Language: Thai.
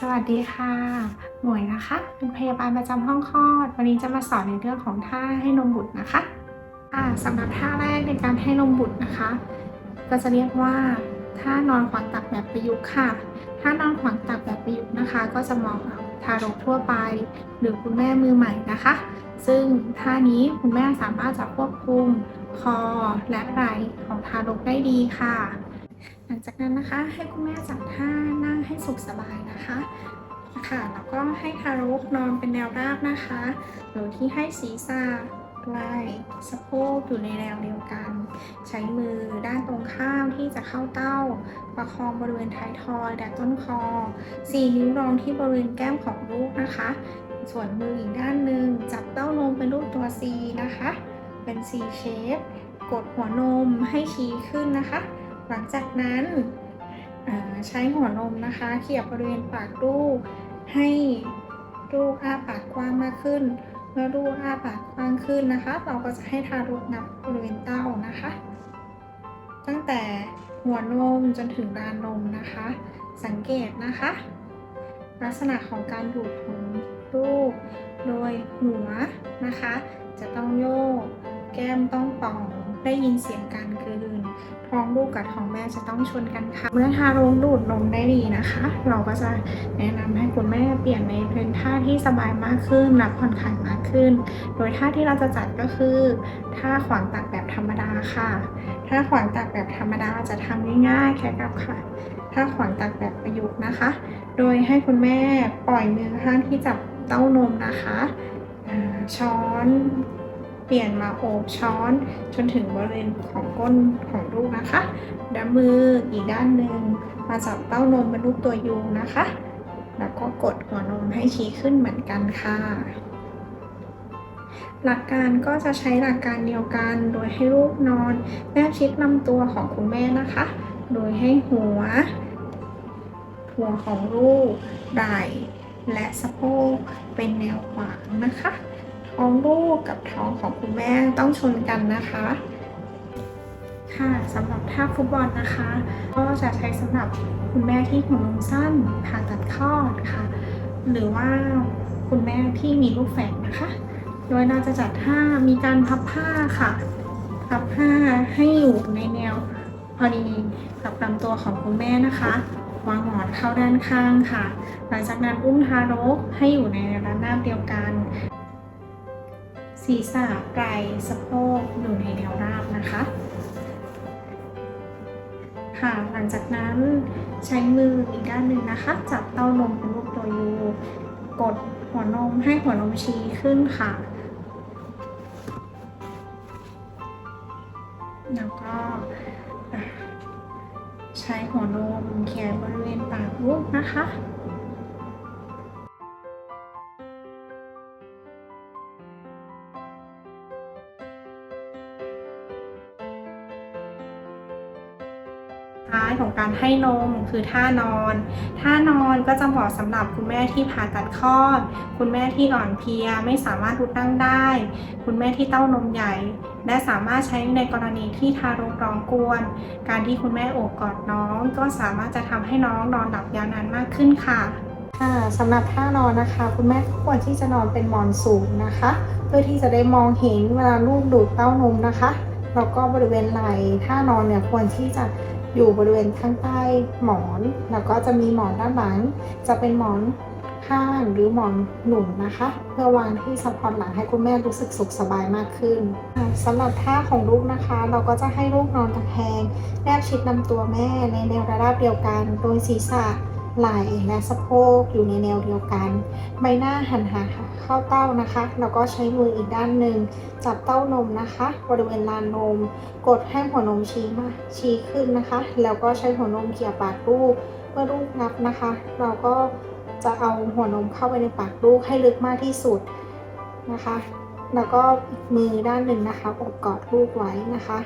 สวัสดีค่ะ หมวยนะคะ เป็นพยาบาลประจำห้องคลอด วันนี้จะมาสอนในเรื่องของท่าให้นมบุตรนะคะสำหรับท่าแรกในการให้นมบุตรนะคะ ก็จะเรียกว่าท่านอนขวางตักแบบประยุกต์ค่ะ ท่านอนขวางตักแบบประยุกต์นะคะ ก็จะเหมาะกับทารกทั่วไป หรือคุณแม่มือใหม่นะคะ ซึ่งท่านี้คุณแม่สามารถจะควบคุมคอและไหล่ของทารกได้ดีค่ะ หลังจากนั้นนะคะให้คุณแม่จัดท่านั่งให้สุขสบายนะคะค่ะแล้วก็ให้ทารกนอนเป็นแนวราบนะคะ โดยที่ให้ศีรษะไหล่สะโพกอยู่ในแนวเดียวกัน ใช้มือด้านตรงข้ามที่จะเข้าเต้า ประคองบริเวณท้ายทอยและต้นคอ4นิ้วรองที่บริเวณแก้มของลูกนะคะ ส่วนมืออีกด้านหนึ่งจับเต้านมเป็นรูปตัว C นะคะ เป็น C shape กดหัวนมให้ชี้ขึ้นนะคะ หลังจากนั้นใช้หัวนมนะคะเขี่ยบริเวณปากลูก ให้ลูกอ้าปากกว้างมากขึ้น เมื่อลูกอ้าปากกว้างขึ้นนะคะ เราก็จะให้ทารกนับบริเวณเต้านะคะ ตั้งแต่หัวนมจนถึงรานนมนะคะ สังเกตนะคะ ลักษณะของการดูดของลูก โดยหัวนะคะ จะต้องโยก แก้มต้องป่อง ได้ยินเสียงการกลืน ท้องลูกกับท้องแม่จะต้องชนกันค่ะ เมื่อทารกดูดนมได้ดีนะคะ เราก็จะแนะนำให้คุณแม่เปลี่ยนในเป็นท่าที่สบายมากขึ้นและผ่อนคลายมากขึ้น โดยท่าที่เราจะจัดก็คือท่าขวางตักแบบธรรมดาค่ะท่าขวางตักแบบธรรมดาจะทำง่ายๆแค่กับค่ะท่าขวางตักแบบประยุกต์นะคะ โดยให้คุณแม่ปล่อยมือข้างที่จับเต้านมนะคะช้อน เปลี่ยนมาโอบช้อน จนถึงบริเวณของก้นของลูกนะคะแล้วมืออีกด้านหนึ่งมาจับเต้านมเป็นรูปตัวยูนะคะ แล้วก็กดหัวนมให้ชี้ขึ้นเหมือนกันค่ะ หลักการก็จะใช้หลักการเดียวกันโดยให้ลูกนอนแนบชิดลำตัวของคุณแม่นะคะ โดยให้หัว หัวของลูกไหล่และสะโพกเป็นแนวขวางนะคะ ท้องลูกกับท้องของคุณแม่ต้องชนกันนะคะ ค่ะสำหรับท่าฟุตบอลนะคะ ก็จะใช้สำหรับคุณแม่ที่หัวนมสั้นผ่าตัดคลอดค่ะ หรือว่าคุณแม่ที่มีลูกแฝดนะคะ โดยเราจะจัดท่ามีการพับผ้าค่ะ พับผ้าให้อยู่ในแนวพอดีกับลำตัวของคุณแม่นะคะวางหมอนเข้าด้านข้างค่ะ หลังจากนั้นอุ้มทารกให้อยู่ในระนาบเดียวกัน ศีรษะไหล่สะโพกอยู่ในแนวราบนะคะ ค่ะหลังจากนั้นใช้มืออีกด้านหนึ่งนะคะ จับเต้านมเป็นรูปตัวยูกดหัวนมให้หัวนมชี้ขึ้นค่ะ แล้วก็ใช้หัวนมเขี่ยบริเวณปากลูกนะคะ ท้ายของการให้นมคือท่านอน ท่านอนก็จะเหมาะสำหรับคุณแม่ที่ผ่าตัดคลอด คุณแม่ที่อ่อนเพลียไม่สามารถลุกนั่งได้ คุณแม่ที่เต้านมใหญ่ และสามารถใช้ในกรณีที่ทารกร้องกวน การที่คุณแม่โอบกอดน้องก็สามารถจะทำให้น้องนอนหลับยาวนานมากขึ้นค่ะค่ะสำหรับท่านอนนะคะ คุณแม่ควรที่จะนอนเป็นหมอนสูงนะคะ เพื่อที่จะได้มองเห็นเวลาลูกดูดเต้านมนะคะแล้วก็บริเวณไหล่ท่านอนเนี่ยควรที่จะ อยู่บริเวณข้างใต้หมอน แล้วก็จะมีหมอนด้านหลัง จะเป็นหมอนข้างหรือหมอนหนุนนะคะ เพื่อวางที่ซัพพอร์ตหลังให้คุณแม่รู้สึกสุขสบายมากขึ้นสำหรับท่าของลูกนะคะ เราก็จะให้ลูกนอนตะแคงแนบชิดลำตัวแม่ในแนวระดับเดียวกันโดยศีรษะ ไหล่และสะโพกอยู่ในแนวเดียวกัน ใบหน้าหันหาเข้าเต้านะคะ แล้วก็ใช้มืออีกด้านหนึ่งจับเต้านมนะคะ บริเวณลานนม กดให้หัวนมชี้มาชี้ขึ้นนะคะ แล้วก็ใช้หัวนมเขี่ยปากลูกเมื่อลูกงับนะคะ เราก็จะเอาหัวนมเข้าไปในปากลูกให้ลึกมากที่สุดนะคะ แล้วก็อีกมือด้านหนึ่งนะคะอบกอดลูกไว้นะคะ